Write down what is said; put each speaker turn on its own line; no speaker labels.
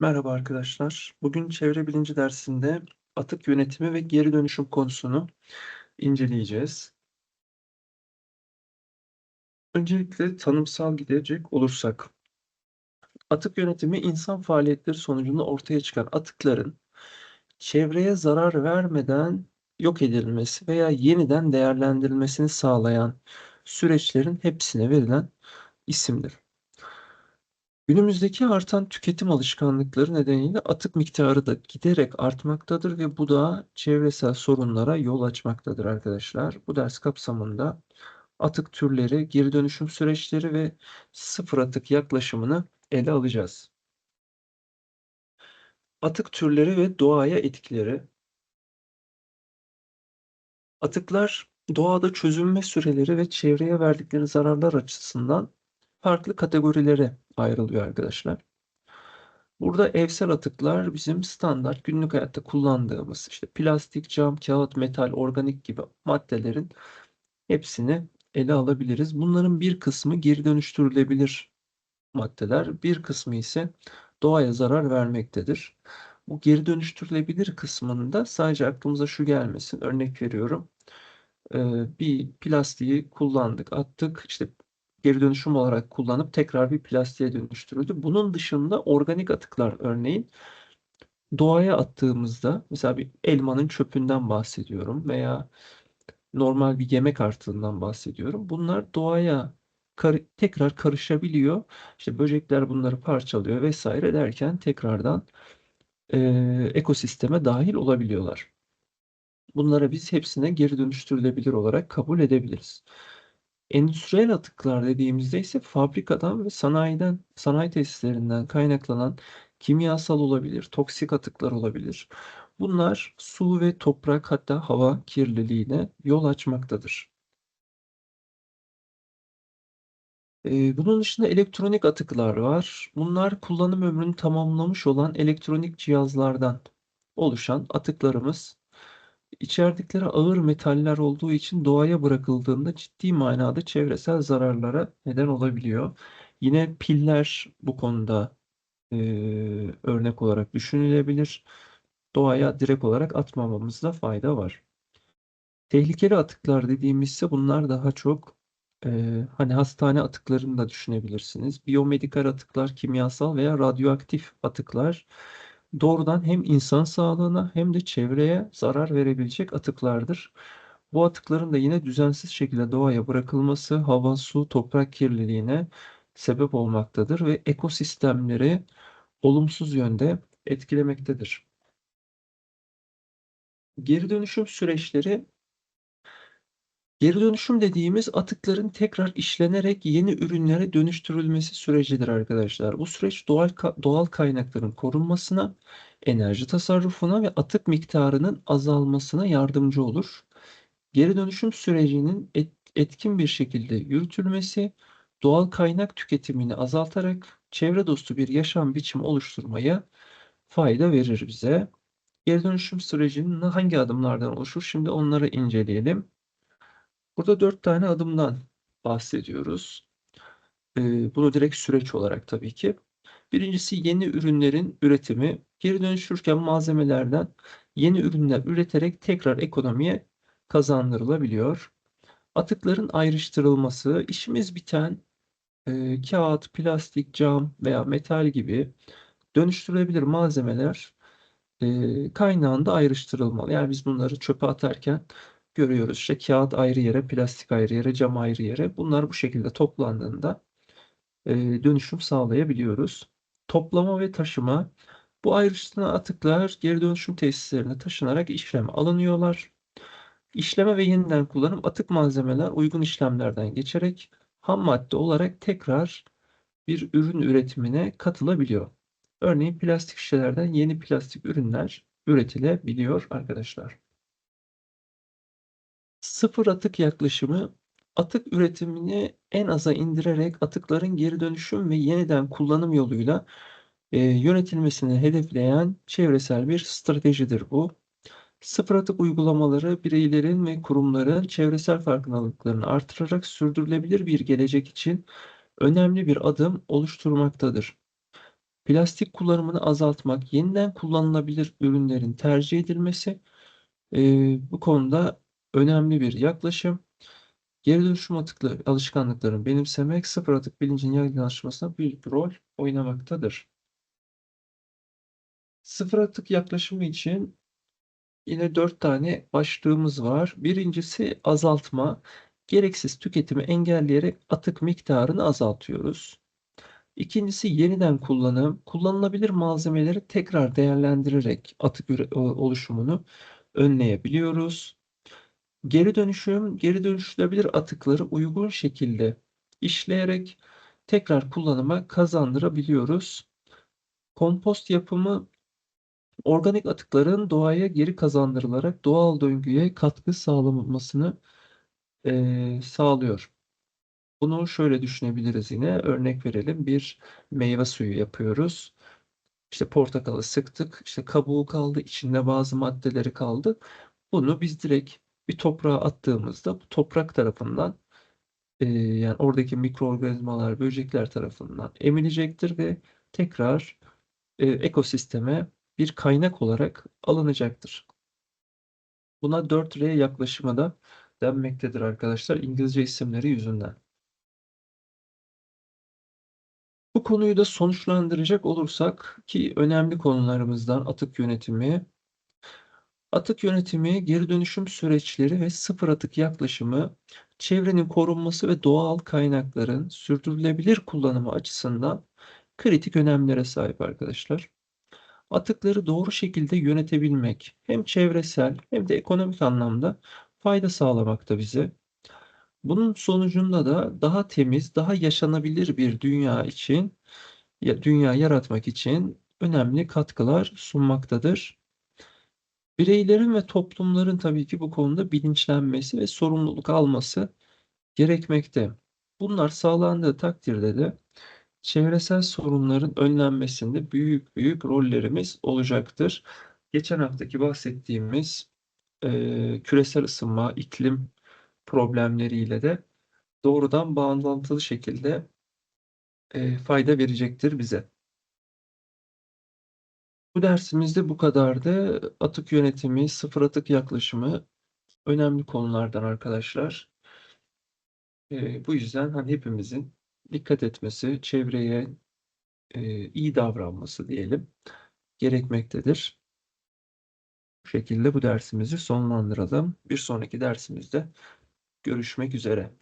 Merhaba arkadaşlar. Bugün çevre bilinci dersinde atık yönetimi ve geri dönüşüm konusunu inceleyeceğiz. Öncelikle tanımsal gidecek olursak, atık yönetimi insan faaliyetleri sonucunda ortaya çıkan atıkların çevreye zarar vermeden yok edilmesi veya yeniden değerlendirilmesini sağlayan süreçlerin hepsine verilen isimdir. Günümüzdeki artan tüketim alışkanlıkları nedeniyle atık miktarı da giderek artmaktadır ve bu da çevresel sorunlara yol açmaktadır arkadaşlar. Bu ders kapsamında atık türleri, geri dönüşüm süreçleri ve sıfır atık yaklaşımını ele alacağız. Atık türleri ve doğaya etkileri. Atıklar doğada çözülme süreleri ve çevreye verdikleri zararlar açısından farklı kategorilere ayrılıyor arkadaşlar. Burada evsel atıklar bizim standart günlük hayatta kullandığımız işte plastik, cam, kağıt, metal, organik gibi maddelerin hepsini ele alabiliriz. Bunların bir kısmı geri dönüştürülebilir maddeler, bir kısmı ise doğaya zarar vermektedir. Bu geri dönüştürülebilir kısmında sadece aklımıza şu gelmesin. Örnek veriyorum. Bir plastiği kullandık, attık. İşte geri dönüşüm olarak kullanıp tekrar bir plastiğe dönüştürüldü. Bunun dışında organik atıklar örneğin doğaya attığımızda mesela bir elmanın çöpünden bahsediyorum veya normal bir yemek artığından bahsediyorum. Bunlar doğaya kar tekrar karışabiliyor. İşte böcekler bunları parçalıyor vesaire derken tekrardan e, ekosisteme dahil olabiliyorlar. Bunlara biz hepsine geri dönüştürülebilir olarak kabul edebiliriz. Endüstriyel atıklar dediğimizde ise fabrikadan ve sanayiden, sanayi tesislerinden kaynaklanan kimyasal olabilir, toksik atıklar olabilir. Bunlar su ve toprak hatta hava kirliliğine yol açmaktadır. Ee, bunun dışında elektronik atıklar var. Bunlar kullanım ömrünü tamamlamış olan elektronik cihazlardan oluşan atıklarımız. İçerdikleri ağır metaller olduğu için doğaya bırakıldığında ciddi manada çevresel zararlara neden olabiliyor. Yine piller bu konuda e, örnek olarak düşünülebilir. Doğaya direkt olarak atmamamızda fayda var. Tehlikeli atıklar dediğimizse bunlar daha çok e, hani hastane atıklarını da düşünebilirsiniz. Biyomedikal atıklar, kimyasal veya radyoaktif atıklar doğrudan hem insan sağlığına hem de çevreye zarar verebilecek atıklardır. Bu atıkların da yine düzensiz şekilde doğaya bırakılması hava, su, toprak kirliliğine sebep olmaktadır ve ekosistemleri olumsuz yönde etkilemektedir. Geri dönüşüm süreçleri Geri dönüşüm dediğimiz atıkların tekrar işlenerek yeni ürünlere dönüştürülmesi sürecidir arkadaşlar. Bu süreç doğal doğal kaynakların korunmasına, enerji tasarrufuna ve atık miktarının azalmasına yardımcı olur. Geri dönüşüm sürecinin et, etkin bir şekilde yürütülmesi doğal kaynak tüketimini azaltarak çevre dostu bir yaşam biçimi oluşturmaya fayda verir bize. Geri dönüşüm sürecinin hangi adımlardan oluşur? Şimdi onları inceleyelim. Burada dört tane adımdan bahsediyoruz. Ee, bunu direkt süreç olarak tabii ki. Birincisi yeni ürünlerin üretimi. Geri dönüşürken malzemelerden yeni ürünler üreterek tekrar ekonomiye kazandırılabiliyor. Atıkların ayrıştırılması, işimiz biten e, kağıt, plastik, cam veya metal gibi dönüştürülebilir malzemeler e, kaynağında ayrıştırılmalı. Yani biz bunları çöpe atarken görüyoruz. İşte kağıt ayrı yere, plastik ayrı yere, cam ayrı yere. Bunlar bu şekilde toplandığında e, dönüşüm sağlayabiliyoruz. Toplama ve taşıma. Bu ayrıştırılan atıklar geri dönüşüm tesislerine taşınarak işleme alınıyorlar. İşleme ve yeniden kullanım atık malzemeler uygun işlemlerden geçerek ham madde olarak tekrar bir ürün üretimine katılabiliyor. Örneğin plastik şişelerden yeni plastik ürünler üretilebiliyor arkadaşlar. Sıfır atık yaklaşımı atık üretimini en aza indirerek atıkların geri dönüşüm ve yeniden kullanım yoluyla e, yönetilmesini hedefleyen çevresel bir stratejidir bu. Sıfır atık uygulamaları bireylerin ve kurumların çevresel farkındalıklarını artırarak sürdürülebilir bir gelecek için önemli bir adım oluşturmaktadır. Plastik kullanımını azaltmak, yeniden kullanılabilir ürünlerin tercih edilmesi e, bu konuda önemli bir yaklaşım. Geri dönüşüm atıklı alışkanlıkların benimsemek sıfır atık bilincin yaygınlaşmasına büyük rol oynamaktadır. Sıfır atık yaklaşımı için yine dört tane başlığımız var. Birincisi azaltma. Gereksiz tüketimi engelleyerek atık miktarını azaltıyoruz. İkincisi yeniden kullanım. Kullanılabilir malzemeleri tekrar değerlendirerek atık oluşumunu önleyebiliyoruz. Geri dönüşüm, geri dönüştürülebilir atıkları uygun şekilde işleyerek tekrar kullanıma kazandırabiliyoruz. Kompost yapımı organik atıkların doğaya geri kazandırılarak doğal döngüye katkı sağlanmasını eee, sağlıyor. Bunu şöyle düşünebiliriz yine. Örnek verelim. Bir meyve suyu yapıyoruz. İşte portakalı sıktık. işte kabuğu kaldı. içinde bazı maddeleri kaldı. Bunu biz direkt bir toprağa attığımızda bu toprak tarafından e, yani oradaki mikroorganizmalar, böcekler tarafından emilecektir ve tekrar e, ekosisteme bir kaynak olarak alınacaktır. Buna 4R yaklaşımı da denmektedir arkadaşlar İngilizce isimleri yüzünden. Bu konuyu da sonuçlandıracak olursak ki önemli konularımızdan atık yönetimi, atık yönetimi, geri dönüşüm süreçleri ve sıfır atık yaklaşımı çevrenin korunması ve doğal kaynakların sürdürülebilir kullanımı açısından kritik önemlere sahip arkadaşlar. Atıkları doğru şekilde yönetebilmek hem çevresel hem de ekonomik anlamda fayda sağlamakta bize. Bunun sonucunda da daha temiz, daha yaşanabilir bir dünya için ya dünya yaratmak için önemli katkılar sunmaktadır. Bireylerin ve toplumların tabii ki bu konuda bilinçlenmesi ve sorumluluk alması gerekmekte. Bunlar sağlandığı takdirde de çevresel sorunların önlenmesinde büyük büyük rollerimiz olacaktır. Geçen haftaki bahsettiğimiz e, küresel ısınma, iklim problemleriyle de doğrudan bağlantılı şekilde e, fayda verecektir bize. Bu dersimizde bu kadardı. Atık yönetimi, sıfır atık yaklaşımı önemli konulardan arkadaşlar. E, bu yüzden hani hepimizin dikkat etmesi, çevreye e, iyi davranması diyelim gerekmektedir. Bu şekilde bu dersimizi sonlandıralım. Bir sonraki dersimizde görüşmek üzere.